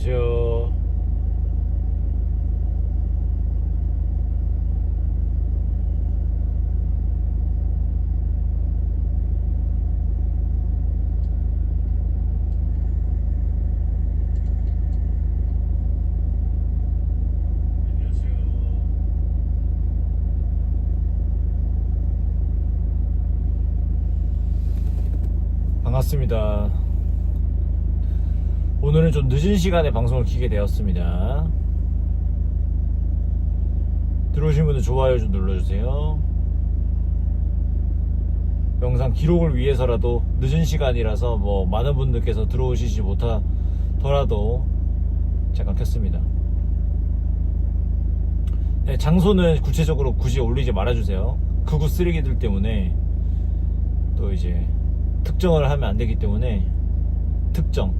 안녕하세요. 반갑습니다. 오늘은 좀 늦은 시간에 방송을 키게 되었습니다. 들어오신 분들 좋아요 좀 눌러주세요. 영상 기록을 위해서라도 늦은 시간이라서 뭐 많은 분들께서 들어오시지 못하더라도 잠깐 켰습니다. 네, 장소는 구체적으로 굳이 올리지 말아주세요. 극우 쓰레기들 때문에 또 이제 특정을 하면 안 되기 때문에 특정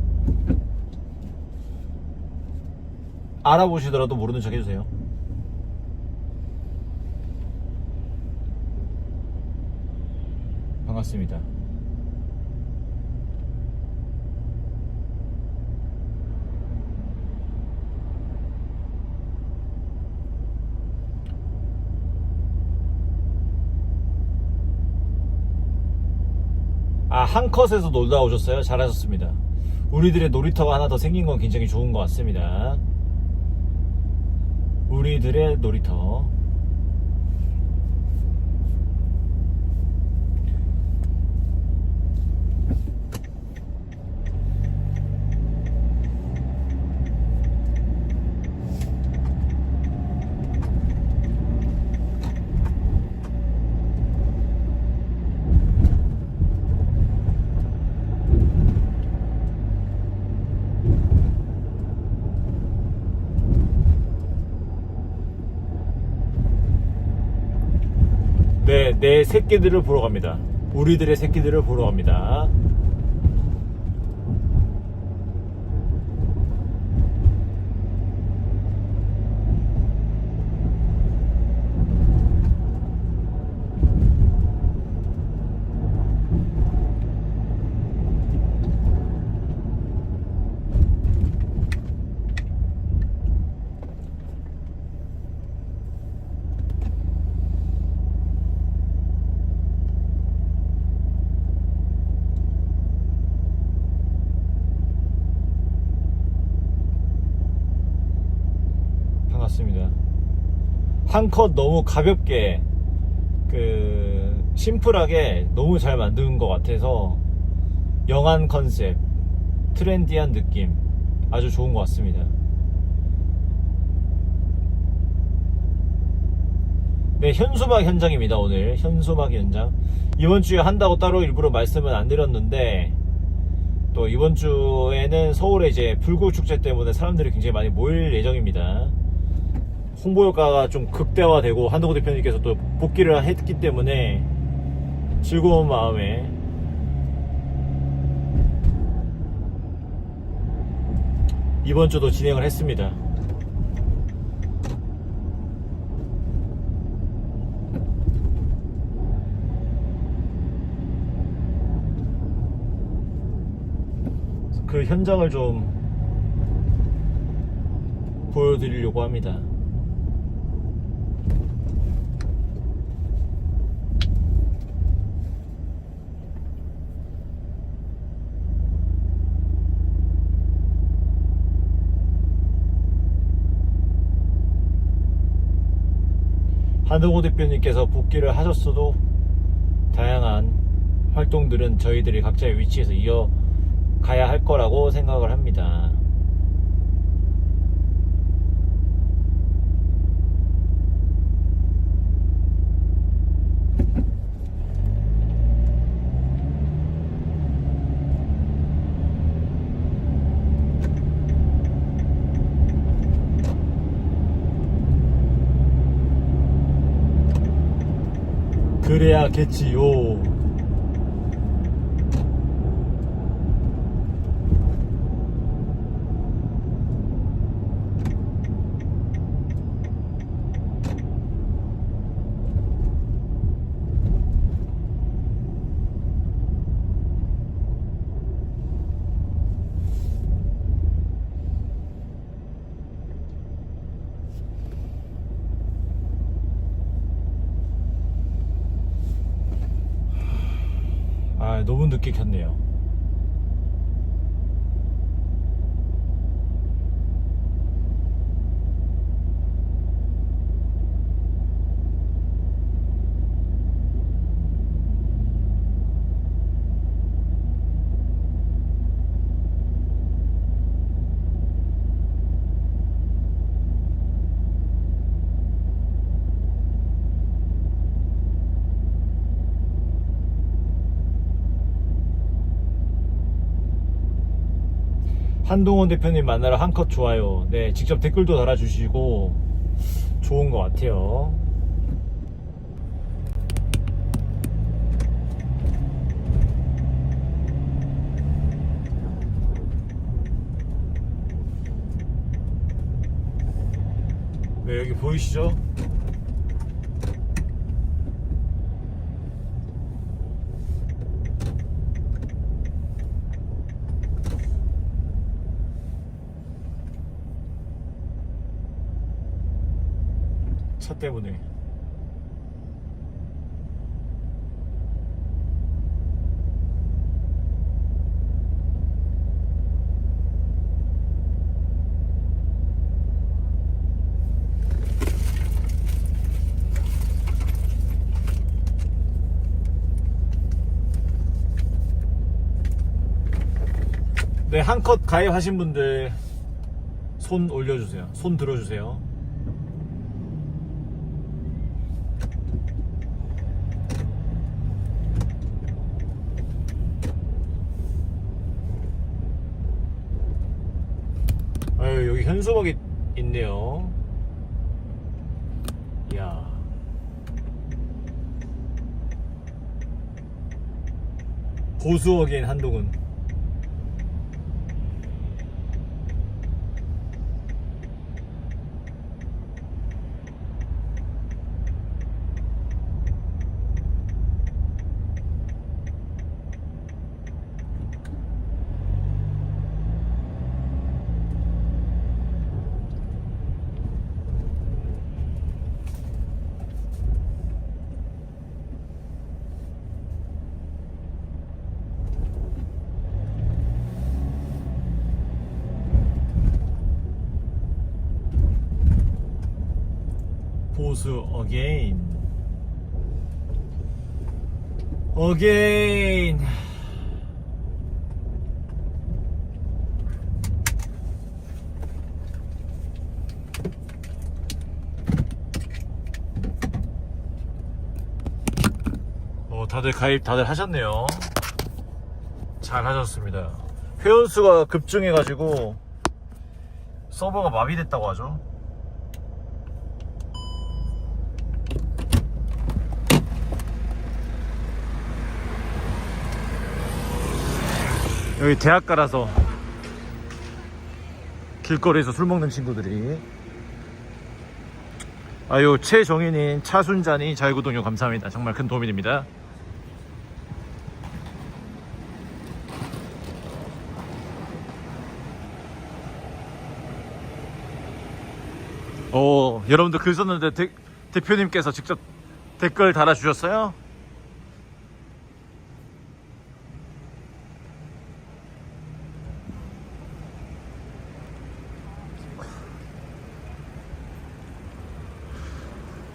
알아보시더라도 모르는 척 해주세요. 반갑습니다. 아, 한 컷에서 놀다 오셨어요? 잘하셨습니다. 우리들의 놀이터가 하나 더 생긴 건 굉장히 좋은 것 같습니다. 우리들의 놀이터. 네, 내 새끼들을 보러 갑니다. 우리들의 새끼들을 보러 갑니다. 한 컷 너무 가볍게 그 심플하게 너무 잘 만든 것 같아서 영한 컨셉, 트렌디한 느낌 아주 좋은 것 같습니다. 네, 현수막 현장입니다, 오늘. 현수막 현장. 이번 주에 한다고 따로 일부러 말씀은 안 드렸는데, 또 이번 주에는 서울에 이제 불꽃축제 때문에 사람들이 굉장히 많이 모일 예정입니다. 홍보 효과가 좀 극대화되고 한동호 대표님께서 또 복귀를 했기 때문에 즐거운 마음에 이번 주도 진행을 했습니다. 그 현장을 좀 보여드리려고 합니다. 한동호 대표님께서 복귀를 하셨어도 다양한 활동들은 저희들이 각자의 위치에서 이어가야 할 거라고 생각을 합니다. 그래야겠지요. 아, 너무 늦게 켰네요. 한동원 대표님 만나러 한컷 좋아요. 네, 직접 댓글도 달아주시고 좋은 것 같아요. 네, 여기 보이시죠? 때문에. 네, 한컷 가입하신 분들 손 올려주세요. 손 들어주세요. 아유 여기 현 수막이 있네요. 이야. 보수어게인 한동훈. 보수 어게인. 어게인. 어, 다들 가입 다들 하셨네요. 잘 하셨습니다. 회원수가 급증해가지고 서버가 마비됐다고 하죠. 여기 대학가라서 길거리에서 술 먹는 친구들이. 아유 최정인인 차순잔이 자유구동료 감사합니다. 정말 큰 도움이 됩니다. 오 여러분들 글 썼는데 대, 대표님께서 직접 댓글 달아주셨어요?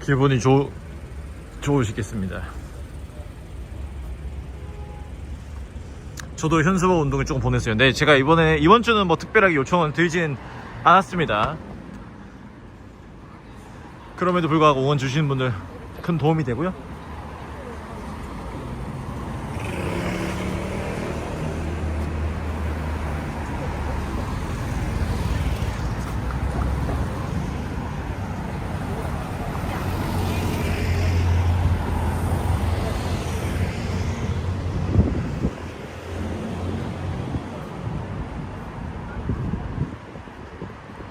기분이 좋, 좋으시겠습니다. 저도 현수막 운동을 조금 보냈어요. 네, 제가 이번에, 이번 주는 뭐 특별하게 요청은 드리진 않았습니다. 그럼에도 불구하고 응원 주시는 분들 큰 도움이 되고요.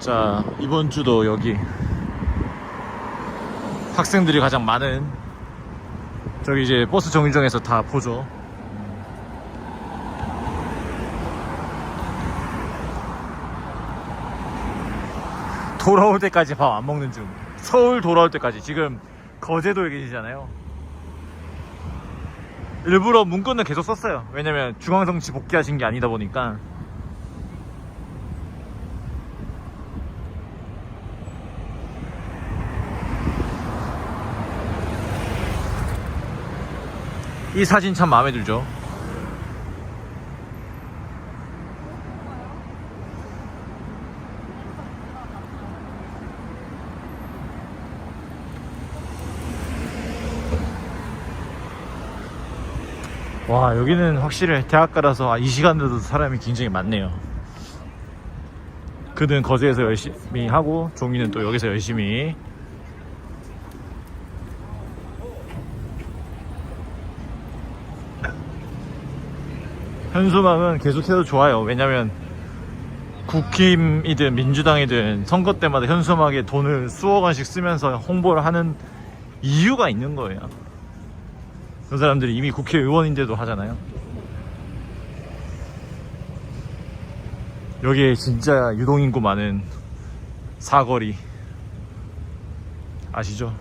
자, 이번 주도 여기 학생들이 가장 많은 저기 이제 버스 정류장에서 다 보죠. 돌아올 때까지 밥 안 먹는 중. 서울 돌아올 때까지 지금 거제도에 계시잖아요. 일부러 문구는 계속 썼어요. 왜냐면 중앙성치 복귀하신 게 아니다 보니까. 이 사진 참 마음에 들죠. 와 여기는 확실히 대학가라서 아, 이 시간대도 사람이 굉장히 많네요 그는 거제에서 열심히 하고 종이는 또 여기서 열심히 현수막은 계속해도 좋아요 왜냐면 국힘이든 민주당이든 선거 때마다 현수막에 돈을 수억 원씩 쓰면서 홍보를 하는 이유가 있는 거예요 그 사람들이 이미 국회의원인데도 하잖아요. 여기에 진짜 유동인구 많은 사거리 아시죠?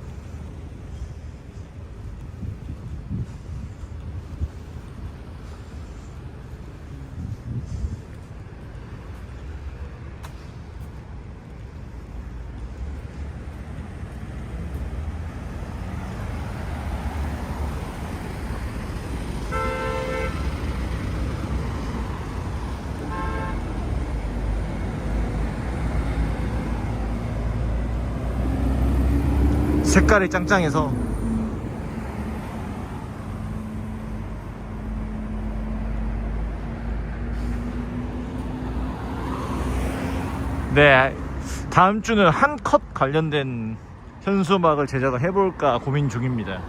색깔이 짱짱해서. 네 다음 주는 한 컷 관련된 현수막을 제작을 해볼까 고민 중입니다.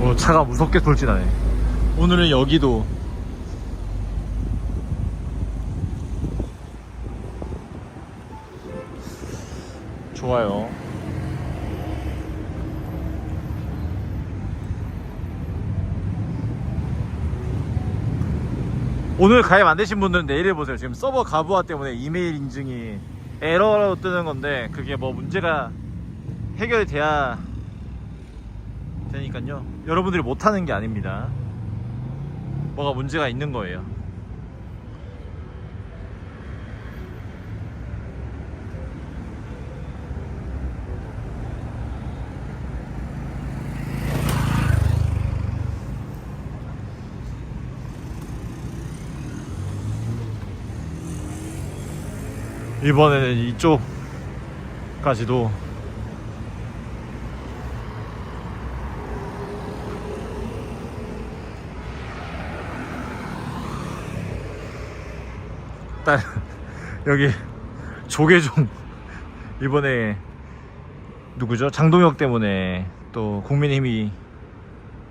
오 차가 무섭게 돌진하네. 오늘은 여기도 좋아요. 오늘 가입 안 되신 분들은 내일 해보세요. 지금 서버 가부화 때문에 이메일 인증이 에러로 뜨는 건데 그게 뭐 문제가 해결이 돼야 되니까요. 여러분들이 못하는 게 아닙니다. 뭐가 문제가 있는 거예요. 이번에는 이쪽까지도 딸 여기 조계종 이번에 누구죠? 장동혁 때문에 또 국민의힘이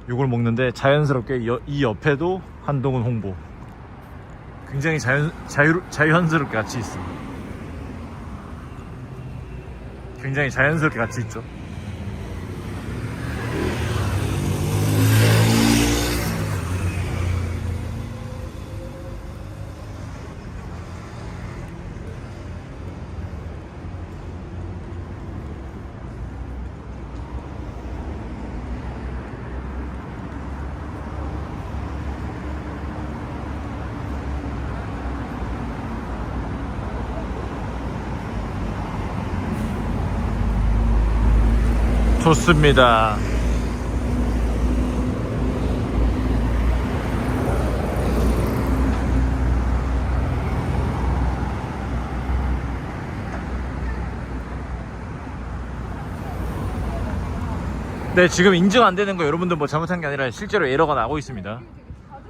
욕을 먹는데 자연스럽게 여- 이 옆에도 한동훈 홍보. 굉장히 자연 자유 자연스럽게 같이 있어 굉장히 자연스럽게 같이 있죠 좋습니다. 네, 지금 인증 안 되는 거 여러분들 뭐 잘못한 게 아니라 실제로 에러가 나고 있습니다.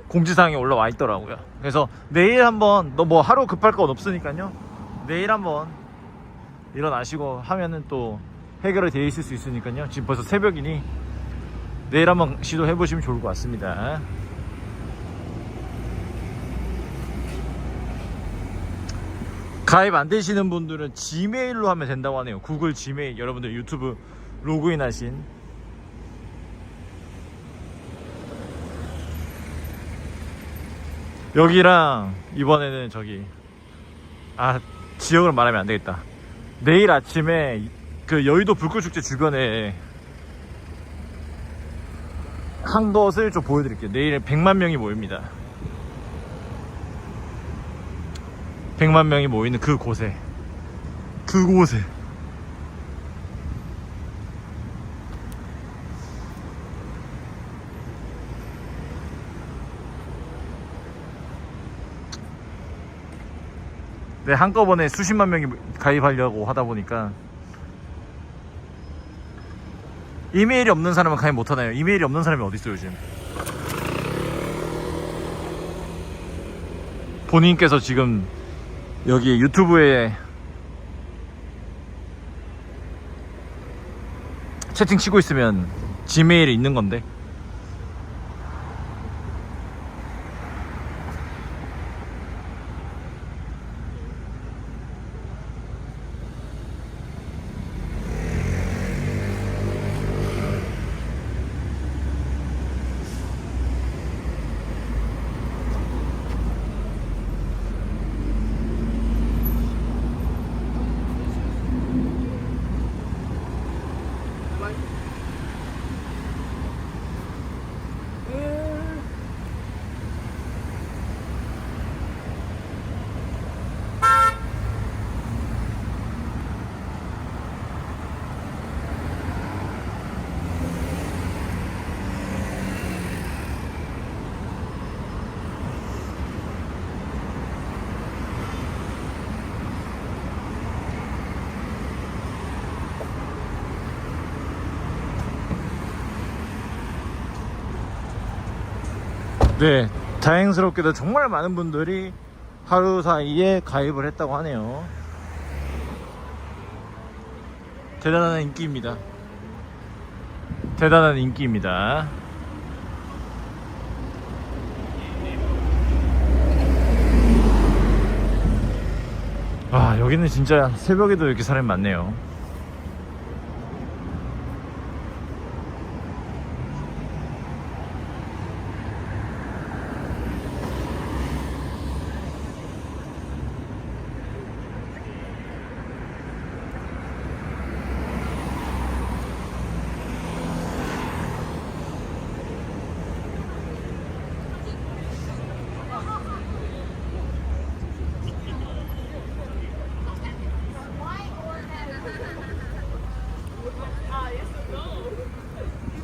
공지사항에 올라와 있더라고요. 그래서 내일 한번 너 뭐 하루 급할 건 없으니까요. 내일 한번 일어나시고 하면은 또 해결이 되어 있을 수 있으니까요. 지금 벌써 새벽이니 내일 한번 시도해 보시면 좋을 것 같습니다. 가입 안 되시는 분들은 지메일로 하면 된다고 하네요. 구글 지메일 여러분들 유튜브 로그인 하신 여기랑 이번에는 저기 아 지역을 말하면 안 되겠다. 내일 아침에 그 여의도 불꽃축제 주변에 한 것을 좀 보여드릴게요. 내일 100만 명이 모입니다. 100만 명이 모이는 그 곳에. 그곳에. 네, 한꺼번에 수십만 명이 가입하려고 하다 보니까 이메일이 없는 사람은 가입 못하나요? 이메일이 없는 사람이 어디 있어요 요즘? 본인께서 지금 여기 유튜브에 채팅 치고 있으면 지메일이 있는 건데 네, 다행스럽게도 정말 많은 분들이 하루 사이에 가입을 했다고 하네요. 대단한 인기입니다. 대단한 인기입니다. 아, 여기는 진짜 새벽에도 이렇게 사람이 많네요.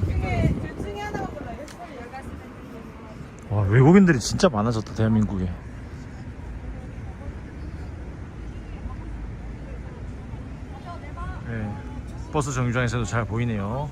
중에 둘 중에 하나가 골라요. 처음에 여기 갔을 때. 와, 외국인들이 진짜 많아졌다, 대한민국에. 네, 버스 정류장에서도 잘 보이네요.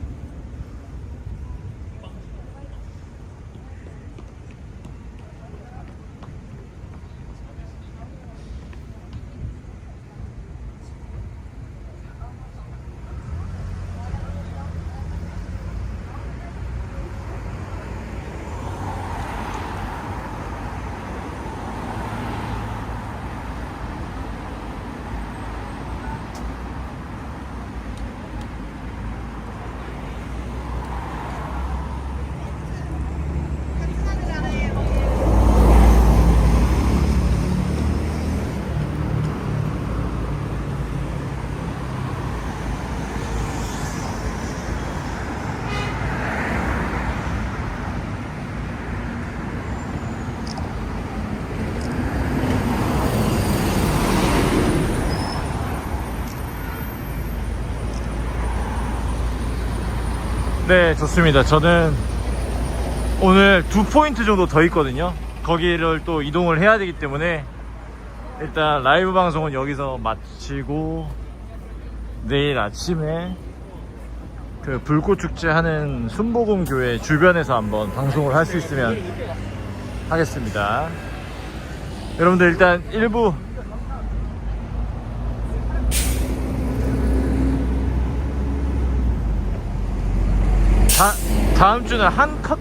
네, 좋습니다. 저는 오늘 두 포인트 정도 더 있거든요. 거기를 또 이동을 해야 되기 때문에 일단 라이브 방송은 여기서 마치고 내일 아침에 그 불꽃 축제 하는 순복음 교회 주변에서 한번 방송을 할 수 있으면 하겠습니다. 여러분들 일단 일부 다, 다음 주는 한컷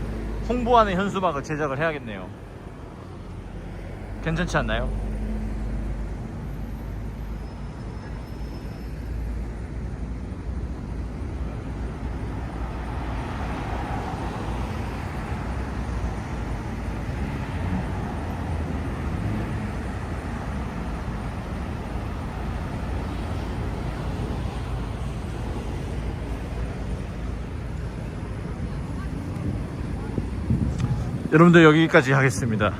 홍보하는 현수막을 제작을 해야겠네요. 괜찮지 않나요? 여러분들 여기까지 하겠습니다.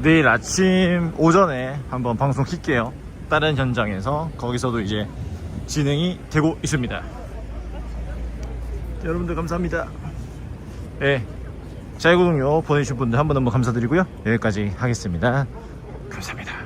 내일 아침 오전에 한번 방송 킬게요. 다른 현장에서 거기서도 이제 진행이 되고 있습니다. 여러분들 감사합니다. 네. 자유구독료 보내주신 분들 한 번 한번 감사드리고요. 여기까지 하겠습니다. 감사합니다.